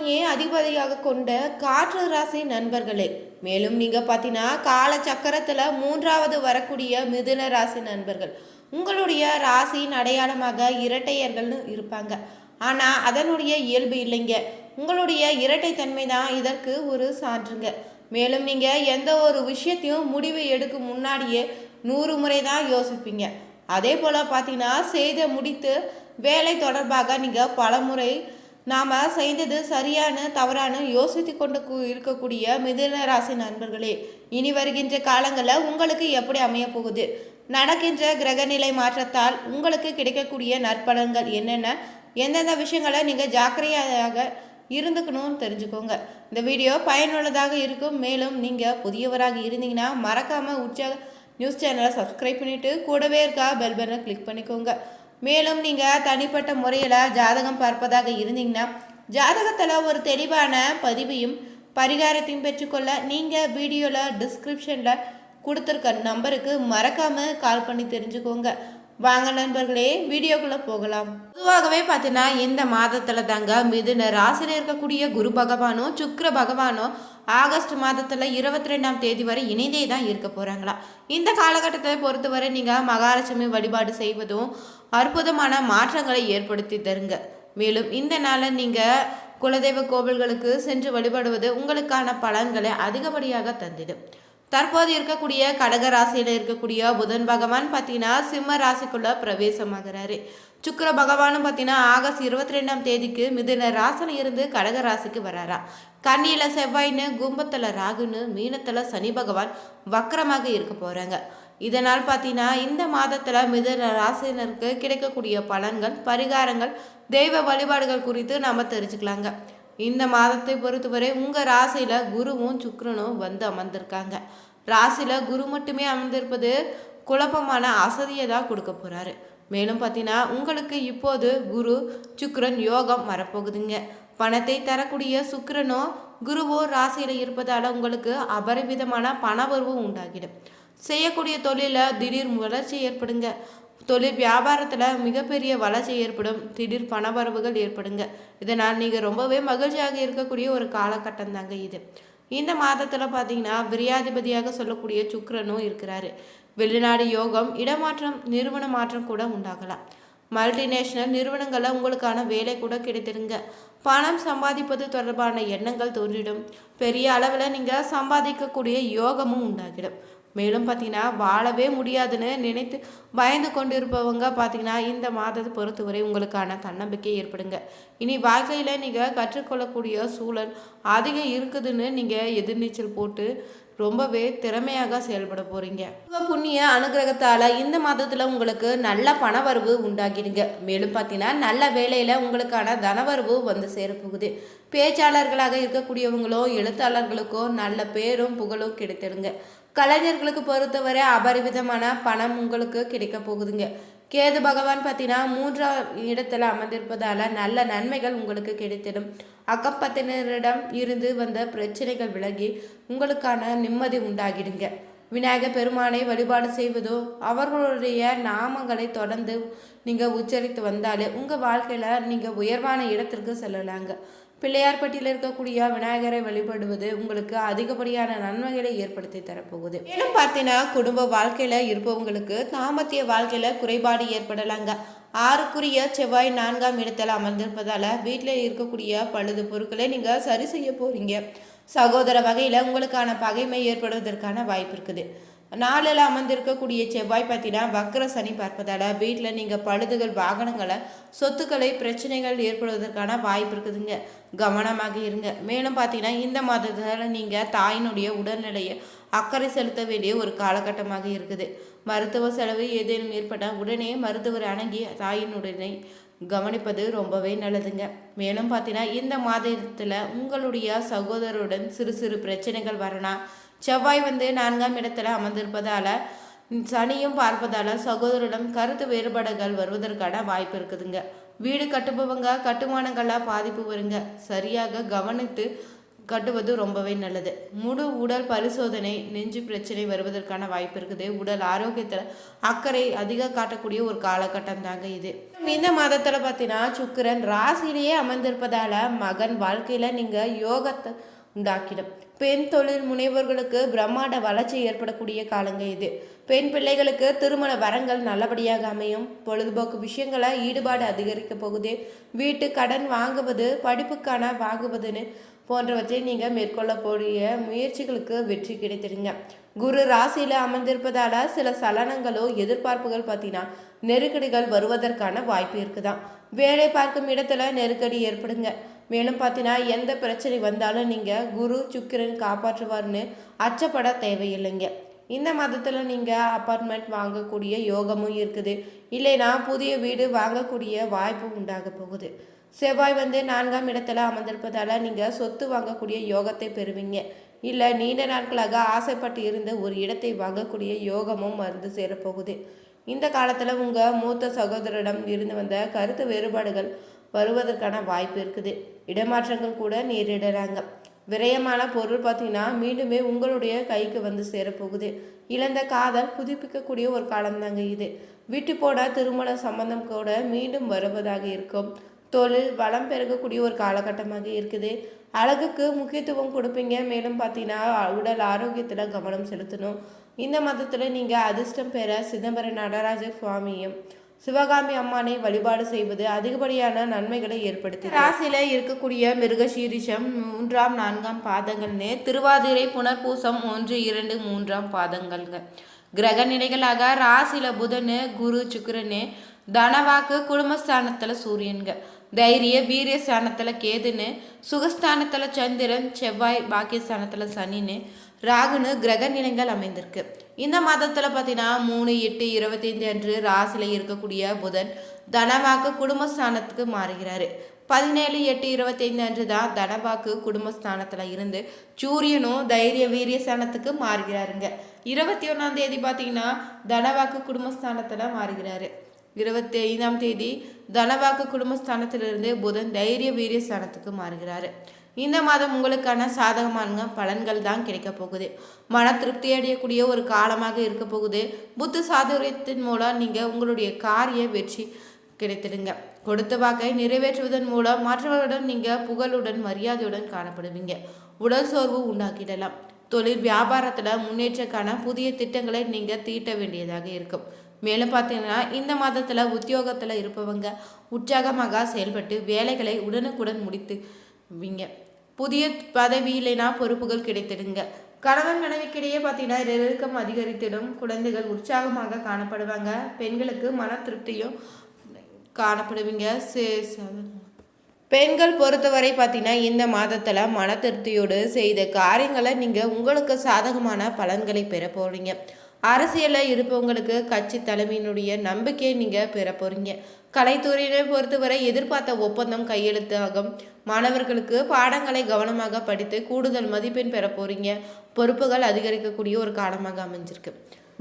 சனியை அதிபதியாக கொண்ட காற்று ராசி நண்பர்களே மேலும் நீங்கள் பார்த்தீங்கன்னா கால சக்கரத்தில் மூன்றாவது வரக்கூடிய மிதுன ராசி நண்பர்கள். உங்களுடைய ராசியின் அடையாளமாக இரட்டையர்கள்னு இருப்பாங்க. ஆனால் அதனுடைய இயல்பு இல்லைங்க. உங்களுடைய இரட்டைத்தன்மை தான் இதற்கு ஒரு சான்றுங்க. மேலும் நீங்கள் எந்த ஒரு விஷயத்தையும் முடிவு எடுக்கும் முன்னாடியே நூறு முறை தான் யோசிப்பீங்க. அதே போல் பார்த்தீங்கன்னா செய்த முடித்து வேலை தொடர்பாக நீங்கள் பலமுறை நாம் செய்தது சரியான தவறான யோசித்து கொண்டு இருக்கக்கூடிய மிதுன ராசி நண்பர்களே இனி வருகின்ற காலங்களில் உங்களுக்கு எப்படி அமைய போகுது? நடக்கின்ற கிரகநிலை மாற்றத்தால் உங்களுக்கு கிடைக்கக்கூடிய நற்பலன்கள் என்னென்ன? எந்தெந்த விஷயங்களை நீங்கள் ஜாக்கிரதையாக இருந்துக்கணும்னு தெரிஞ்சுக்கோங்க. இந்த வீடியோ பயனுள்ளதாக இருக்கும். மேலும் நீங்கள் புதியவராக இருந்தீங்கன்னா மறக்காமல் உற்சாக நியூஸ் சேனலை சப்ஸ்கிரைப் பண்ணிவிட்டு கூடவே இருக்கா பெல் பட்டனை கிளிக் பண்ணிக்கோங்க. மேலும் நீங்கள் தனிப்பட்ட முறையில் ஜாதகம் பார்ப்பதாக இருந்தீங்கன்னா ஜாதகத்தில் ஒரு தெளிவான பதிவையும் பரிகாரத்தையும் பெற்றுக்கொள்ள நீங்கள் வீடியோவில் டிஸ்கிரிப்ஷனில் கொடுத்துருக்க நம்பருக்கு மறக்காமல் கால் பண்ணி தெரிஞ்சுக்கோங்க. வாங்க நண்பர்களே வீடியோக்குள்ளே போகலாம். பொதுவாகவே பார்த்தீங்கன்னா இந்த மாதத்தில் தாங்க மிதுன ராசியில் இருக்கக்கூடிய குரு பகவானும் சுக்கர பகவானும் ஆகஸ்ட் மாதத்தில் இருபத்தி ரெண்டாம் தேதி வரை இணைந்தே தான் இருக்க போகிறாங்களா இந்த காலகட்டத்தை பொறுத்தவரை நீங்கள் மகாலட்சுமி வழிபாடு செய்வதும் அற்புதமான மாற்றங்களை ஏற்படுத்தி தருங்க. மேலும் இந்த நாளில் நீங்கள் குலதெய்வ கோவில்களுக்கு சென்று வழிபடுவது உங்களுக்கான பலன்களை அதிகப்படியாக தந்திடும். தற்போது இருக்கக்கூடிய கடக ராசியில் இருக்கக்கூடிய புதன் பகவான் பார்த்தீங்கன்னா சிம்ம ராசிக்குள்ள பிரவேசமாகிறாரு. சுக்கர பகவானும் பார்த்தீங்கன்னா ஆகஸ்ட் இருபத்தி ரெண்டாம் தேதிக்கு மிதுன ராசியில் இருந்து கடக ராசிக்கு வராரா. கன்னியில செவ்வாயின்னு கும்பத்தில் ராகுன்னு மீனத்தில் சனி பகவான் வக்கரமாக இருக்க போகிறாங்க இதனால் பார்த்தீங்கன்னா இந்த மாதத்தில் மிதுன ராசினருக்கு கிடைக்கக்கூடிய பலன்கள் பரிகாரங்கள் தெய்வ வழிபாடுகள் குறித்து நம்ம தெரிஞ்சுக்கலாங்க. இந்த மாதத்தை பொறுத்தவரை உங்கள் ராசியில் குருவும் சுக்ரனும் வந்து அமர்ந்திருக்காங்க. ராசியில் குரு மட்டுமே அமர்ந்திருப்பது குழப்பமான அசதியை தான் கொடுக்க போகிறாரு மேலும் பார்த்தீங்கன்னா உங்களுக்கு இப்போது குரு சுக்ரன் யோகம் வரப்போகுதுங்க. பணத்தை தரக்கூடிய சுக்ரனோ குருவோ ராசியில் இருப்பதால் உங்களுக்கு அபரிவிதமான பணவரவு உண்டாகிடும். செய்யக்கூடிய தொழிலில் திடீர் வளர்ச்சி ஏற்படுங்க. தொழில் வியாபாரத்தில் மிகப்பெரிய வளர்ச்சி ஏற்படும். திடீர் பணவரவுகள் ஏற்படுங்க. இதனால் நீங்கள் ரொம்பவே மகிழ்ச்சியாக இருக்கக்கூடிய ஒரு காலகட்டம் தாங்க இது. இந்த மாதத்தில் பார்த்தீங்கன்னா விரியாதிபதியாக சொல்லக்கூடிய சுக்கரனும் இருக்கிறாரு. வெளிநாடு யோகம் இடமாற்றம் நிறுவன மாற்றம் கூட உண்டாகலாம். மல்டிநேஷனல் நிறுவனங்களில் உங்களுக்கான வேலை கூட கிடைத்திருங்க பணம் சம்பாதிப்பது தொடர்பான எண்ணங்கள் தோன்றிடும். பெரிய அளவில் நீங்கள் சம்பாதிக்கக்கூடிய யோகமும் உண்டாகிடும். மேலும் பார்த்தீங்கன்னா வாழவே முடியாதுன்னு நினைத்து பயந்து கொண்டிருப்பவங்க பார்த்தீங்கன்னா இந்த மாதத்தை பொறுத்தவரை உங்களுக்கான தன்னம்பிக்கை ஏற்படுங்க. இனி வாழ்க்கையில் நீங்கள் கற்றுக்கொள்ளக்கூடிய சூழல் அதிகம் இருக்குதுன்னு நீங்கள் எதிர்நீச்சல் போட்டு ரொம்பவே திறமையாக செயல்பட போறீங்க. புண்ணிய அனுகிரகத்தால இந்த மாதத்துல உங்களுக்கு நல்ல பணவரவு உண்டாகிடுங்க. மேலும் பார்த்தீங்கன்னா நல்ல வேலையில உங்களுக்கான தனவரவு வந்து சேரப்போகுது. பேச்சாளர்களாக இருக்கக்கூடியவங்களோ எழுத்தாளர்களுக்கோ நல்ல பேரும் புகழும் கிடைத்திடுங்க. கலைஞர்களுக்கு பொறுத்தவரை அபரிவிதமான பணம் உங்களுக்கு கிடைக்க போகுதுங்க. கேது பகவான் பார்த்தீங்கன்னா மூன்றாம் இடத்துல அமர்ந்திருப்பதால நல்ல நன்மைகள் உங்களுக்கு கிடைத்திடும். அக்கப்பத்தினரிடம் இருந்து வந்த பிரச்சனைகள் விலகி உங்களுக்கான நிம்மதி உண்டாகிடுங்க. விநாயகர் பெருமானை வழிபாடு செய்வதோ அவர்களுடைய நாமங்களை தொடர்ந்து நீங்கள் உச்சரித்து வந்தாலே உங்கள் வாழ்க்கையில் நீங்கள் உயர்வான இடத்திற்கு செல்லலாங்க. பிள்ளையார்பட்டியில் இருக்கக்கூடிய விநாயகரை வழிபடுவது உங்களுக்கு அதிகப்படியான நன்மைகளை ஏற்படுத்தி தரப்போகுது. மேலும் பார்த்தீங்கன்னா குடும்ப வாழ்க்கையில் இருப்பவங்களுக்கு தாம்பத்திய வாழ்க்கையில் குறைபாடு ஏற்படலாங்க. ஆறுக்குரிய செவ்வாய் நான்காம் இடத்துல அமர்ந்திருப்பதால் வீட்டில் இருக்கக்கூடிய பழுது பொருட்களை நீங்கள் சரி செய்ய போகிறீங்க சகோதர வகையில் உங்களுக்கான பகைமை ஏற்படுவதற்கான வாய்ப்பு இருக்குது. நாளில் அமர்ந்திருக்கக்கூடிய செவ்வாய் பார்த்தீங்கன்னா வக்கர சனி பார்ப்பதால் வீட்டில் நீங்கள் பழுதுகள் வாகனங்களை சொத்துக்களை பிரச்சனைகள் ஏற்படுவதற்கான வாய்ப்பு இருக்குதுங்க. கவனமாக இருங்க. மேலும் பார்த்தீங்கன்னா இந்த மாதத்தில் நீங்கள் தாயினுடைய உடல்நிலையை அக்கறை செலுத்த வேண்டிய ஒரு காலகட்டமாக இருக்குது. மருத்துவ செலவு ஏதேனும் ஏற்பட்டால் உடனே மருத்துவர் அணுகி தாயினுடனே கவனிப்பது ரொம்பவே நல்லதுங்க. மேலும் பார்த்தீங்கன்னா இந்த மாதத்தில் உங்களுடைய சகோதரருடன் சிறு சிறு பிரச்சனைகள் வரலாம் செவ்வாய் வந்து நான்காம் இடத்துல அமர்ந்திருப்பதால சனியும் பார்ப்பதால சகோதரரிடம் கருத்து வேறுபாடுகள் வருவதற்கான வாய்ப்பு இருக்குதுங்க. வீடு கட்டுபவங்க கட்டுமானங்களாக பாதிப்பு வருங்க. சரியாக கவனித்து கட்டுவது ரொம்பவே நல்லது. முழு உடல் பரிசோதனை நெஞ்சு பிரச்சனை வருவதற்கான வாய்ப்பு இருக்குது. உடல் ஆரோக்கியத்தில் அக்கறை அதிக காட்டக்கூடிய ஒரு காலகட்டம் தாங்க இது. இந்த மாதத்தில் பார்த்தீங்கன்னா சுக்கிரன் ராசியிலேயே அமர்ந்திருப்பதால மகன் வாழ்க்கையில் நீங்கள் யோகத்தை உண்டாக்கிடும். பெண் தொழில் முனைவோர்களுக்கு பிரம்மாண்ட வளர்ச்சி ஏற்படக்கூடிய காலங்க இது. பெண் பிள்ளைகளுக்கு திருமண வரங்கள் நல்லபடியாக அமையும். பொழுதுபோக்கு விஷயங்களை ஈடுபாடு அதிகரிக்க போகுது. வீட்டு கடன் வாங்குவது படிப்புக்கான வாங்குவதுன்னு போன்றவற்றை நீங்கள் மேற்கொள்ளக்கூடிய முயற்சிகளுக்கு வெற்றி கிடைத்திருங்க குரு ராசியில் அமர்ந்திருப்பதால் சில சலனங்களோ எதிர்பார்ப்புகள் பார்த்தீங்கன்னா நெருக்கடிகள் வருவதற்கான வாய்ப்பு இருக்குதான். வேலை பார்க்கும் இடத்துல நெருக்கடி ஏற்படுங்க. மேலும் பார்த்தீங்கன்னா எந்த பிரச்சனை வந்தாலும் நீங்கள் குரு சுக்கிரன் காப்பாற்றுவார்னு அச்சப்பட தேவையில்லைங்க. இந்த மாதத்தில் நீங்கள் அப்பார்ட்மெண்ட் வாங்கக்கூடிய யோகமும் இருக்குது. இல்லைனா புதிய வீடு வாங்கக்கூடிய வாய்ப்பு உண்டாக போகுது. செவ்வாய் வந்து நான்காம் இடத்துல அமர்ந்திருப்பதால் நீங்கள் சொத்து வாங்கக்கூடிய யோகத்தை பெறுவீங்க. இல்லை நீண்ட நாட்களாக ஆசைப்பட்டு இருந்த ஒரு இடத்தை வாங்கக்கூடிய யோகமும் மருந்து சேரப்போகுது. இந்த காலத்தில் உங்கள் மூத்த சகோதரிடம் இருந்து வந்த கருத்து வேறுபாடுகள் வருவதற்கான வாய்ப்பு இருக்குது. இடமாற்றங்கள் கூட நேரிடுறாங்க. விரயமான பொருள் பார்த்தீங்கன்னா மீண்டுமே உங்களுடைய கைக்கு வந்து சேரப்போகுது. இழந்த காதல் புதுப்பிக்கக்கூடிய ஒரு காலம் தாங்க இது. விட்டு போன திருமண சம்பந்தம் கூட மீண்டும் வருவதாக இருக்கும். தொழில் வளம் பெருகக்கூடிய ஒரு காலகட்டமாக இருக்குது. அழகுக்கு முக்கியத்துவம் கொடுப்பீங்க. மேலும் பார்த்தீங்கன்னா உடல் ஆரோக்கியத்தில் கவனம் செலுத்தணும். இந்த மதத்தில் நீங்கள் அதிர்ஷ்டம் பெற சிதம்பரம் நடராஜ சுவாமியும் சிவகாமி அம்மானை வழிபாடு செய்வது அதிகப்படியான நன்மைகளை ஏற்படுத்தி ராசியில இருக்கக்கூடிய மிருகசீரிஷம் மூன்றாம் நான்காம் பாதங்கள்னு திருவாதிரை புனர்பூசம் ஒன்று இரண்டு மூன்றாம் பாதங்கள்ங்க. கிரக நிலைகளாக ராசியில புதனு குரு சுக்கரனு தனவாக்கு குடும்பஸ்தானத்தில் சூரியன்க தைரிய வீரிய ஸ்தானத்தில் கேதுன்னு சுகஸ்தானத்தில் சந்திரன் செவ்வாய் பாக்கியஸ்தானத்தில் சனின்னு ராகுன்னு கிரக நிலைகள் அமைந்திருக்கு. இந்த மாதத்தில் பார்த்தீங்கன்னா மூணு எட்டு இருபத்தைந்து அன்று ராசியில் இருக்கக்கூடிய புதன் தனவாக்கு குடும்பஸ்தானத்துக்கு மாறுகிறாரு. பதினேழு எட்டு இருபத்தைந்து அன்று தான் தனவாக்கு குடும்பஸ்தானத்தில் இருந்து சூரியனும் தைரிய வீரிய ஸ்தானத்துக்கு மாறுகிறாருங்க. இருபத்தி ஒன்றாம் தேதி பார்த்தீங்கன்னா தனவாக்கு குடும்பஸ்தானத்தில் மாறுகிறாரு. இருபத்தி ஐந்தாம் தேதி தனவாக்கு குடும்பஸ்தானத்திலிருந்து புதன் தைரிய வீரிய ஸ்தானத்துக்கு மாறுகிறாரு. இந்த மாதம் உங்களுக்கான சாதகமான பலன்கள் தான் கிடைக்க போகுது. மன திருப்தி அடையக்கூடிய ஒரு காலமாக இருக்க போகுது. புத்து சாதுரியத்தின் மூலம் நீங்கள் உங்களுடைய காரிய வெற்றி கிடைத்திடுங்க. கொடுத்த வாக்கை நிறைவேற்றுவதன் மூலம் மற்றவர்களுடன் நீங்கள் புகழுடன் மரியாதையுடன் காணப்படுவீங்க. உடல் சோர்வு உண்டாக்கிடலாம். தொழில் வியாபாரத்தில் முன்னேற்றக்கான புதிய திட்டங்களை நீங்கள் தீட்ட வேண்டியதாக இருக்கும். மேலும் பார்த்தீங்கன்னா இந்த மாதத்தில் உத்தியோகத்தில் இருப்பவங்க உற்சாகமாக செயல்பட்டு வேலைகளை உடனுக்குடன் முடித்துவீங்க புதிய பதவி இல்லைனா பொறுப்புகள் கிடைத்திடுங்க. கணவன் மனைவிக்கிடையே பார்த்தீங்கன்னா நெருக்கம் அதிகரித்திடும். குழந்தைகள் உற்சாகமாக காணப்படுவாங்க. பெண்களுக்கு மன திருப்தியும் காணப்படுவீங்க. பெண்கள் பொறுத்தவரை பார்த்தீங்கன்னா இந்த மாதத்தில் மன திருப்தியோடு செய்த காரியங்களை நீங்கள் உங்களுக்கு சாதகமான பலன்களை பெற போறீங்க. அரசியலில் இருப்பவங்களுக்கு கட்சி தலைமையினுடைய நம்பிக்கையை நீங்கள் பெற போகிறீங்க கலைத்துறையினை பொறுத்தவரை எதிர்பார்த்த ஒப்பந்தம் கையெழுத்தாகும் மாணவர்களுக்கு பாடங்களை கவனமாக படித்து கூடுதல் மதிப்பெண் பெற போகிறீங்க பொறுப்புகள் அதிகரிக்கக்கூடிய ஒரு காலமாக அமைஞ்சிருக்கு.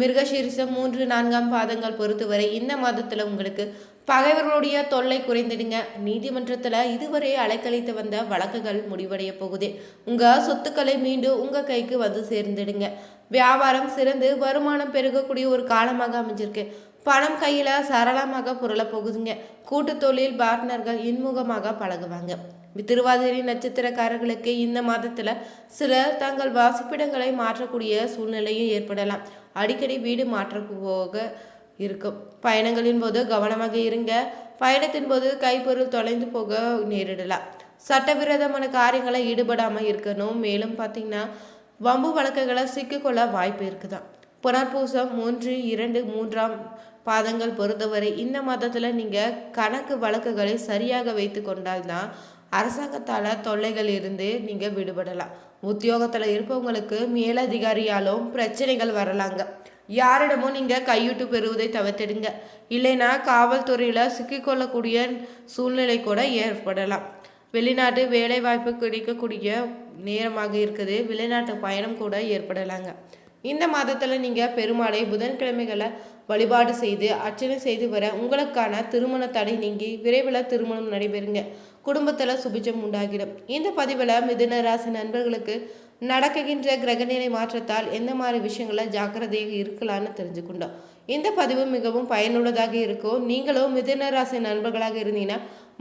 மிருகசீரிசம் மூன்று நான்காம் பாதங்கள் பொறுத்தவரை இந்த மாதத்தில் உங்களுக்கு பகைவர்களுடைய தொல்லை குறைந்திடுங்க. நீதிமன்றத்தில் இதுவரை அலைக்கழித்து வந்த வழக்குகள் முடிவடைய போகுது. உங்கள் சொத்துக்களை மீண்டும் உங்கள் கைக்கு வந்து சேர்ந்துடுங்க. வியாபாரம் சிறந்து வருமானம் பெருகக்கூடிய ஒரு காலமாக அமைஞ்சிருக்கு. பணம் கையில் சரளமாக புரள போகுதுங்க. கூட்டு தொழில் பார்ட்னர்கள் இன்முகமாக பழகுவாங்க. திருவாதிரை நட்சத்திரக்காரர்களுக்கு இந்த மாதத்தில் சிலர் தங்கள் வாசிப்பிடங்களை மாற்றக்கூடிய சூழ்நிலையும் ஏற்படலாம். அடிக்கடி வீடு மாற்ற போக இருக்கும். பயணங்களின் போது கவனமாக இருங்க. பயணத்தின் போது கைப்பொருள் தொலைந்து போக நேரிடலாம். சட்டவிரோதமான காரியங்களை ஈடுபடாமல் இருக்கணும். மேலும் பார்த்தீங்கன்னா வம்பு வழக்குகளை சிக்கிக்கொள்ள வாய்ப்பு இருக்குதான். புனர்பூசம் மூன்று இரண்டு மூன்றாம் பாதங்கள் பொறுத்தவரை இந்த மாதத்தில் நீங்கள் கணக்கு வழக்குகளை சரியாக வைத்து கொண்டால்தான் அரசாங்கத்தால் தொல்லைகள் இருந்து நீங்கள் விடுபடலாம். உத்தியோகத்தில் இருப்பவங்களுக்கு மேலதிகாரியாலும் பிரச்சனைகள் வரலாங்க. யாரிடமும் நீங்கள் கையூட்டு பெறுவதை தவிர்த்திடுங்க. இல்லைன்னா காவல்துறையில் சிக்கிக்கொள்ளக்கூடிய சூழ்நிலை கூட ஏற்படலாம். வெளிநாட்டு வேலைவாய்ப்பு கிடைக்கக்கூடிய நேரமாக இருக்குது. வெளிநாட்டு பயணம் கூட ஏற்படலாங்க. இந்த மாதத்தில் நீங்கள் பெருமாளை புதன்கிழமைகளை வழிபாடு செய்து அர்ச்சனை செய்து வர உங்களுக்கான திருமண தடை நீங்கி விரைவில் திருமணம் நடைபெறுங்க. குடும்பத்தில் சுபிச்சம் உண்டாகிடும். இந்த பதிவில் மிதுன ராசி நண்பர்களுக்கு நடக்குகின்ற கிரகநிலை மாற்றத்தால் எந்த மாதிரி விஷயங்கள ஜாக்கிரதையாக இருக்கலாம்னு தெரிஞ்சுக்கொண்டோம். இந்த பதிவு மிகவும் பயனுள்ளதாக இருக்கும். நீங்களும் மிதுன ராசி நண்பர்களாக இருந்தீங்கன்னா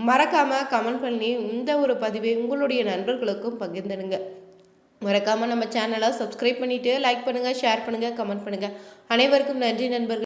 மறக்காம கமெண்ட் பண்ணி இந்த ஒரு பதிவை உங்களுடைய நண்பர்களுக்கும் பகிர்ந்துடுங்க. மறக்காம நம்ம சேனலை சப்ஸ்கிரைப் பண்ணிட்டு லைக் பண்ணுங்க ஷேர் பண்ணுங்க கமெண்ட் பண்ணுங்க. அனைவருக்கும் நன்றி நண்பர்கள்.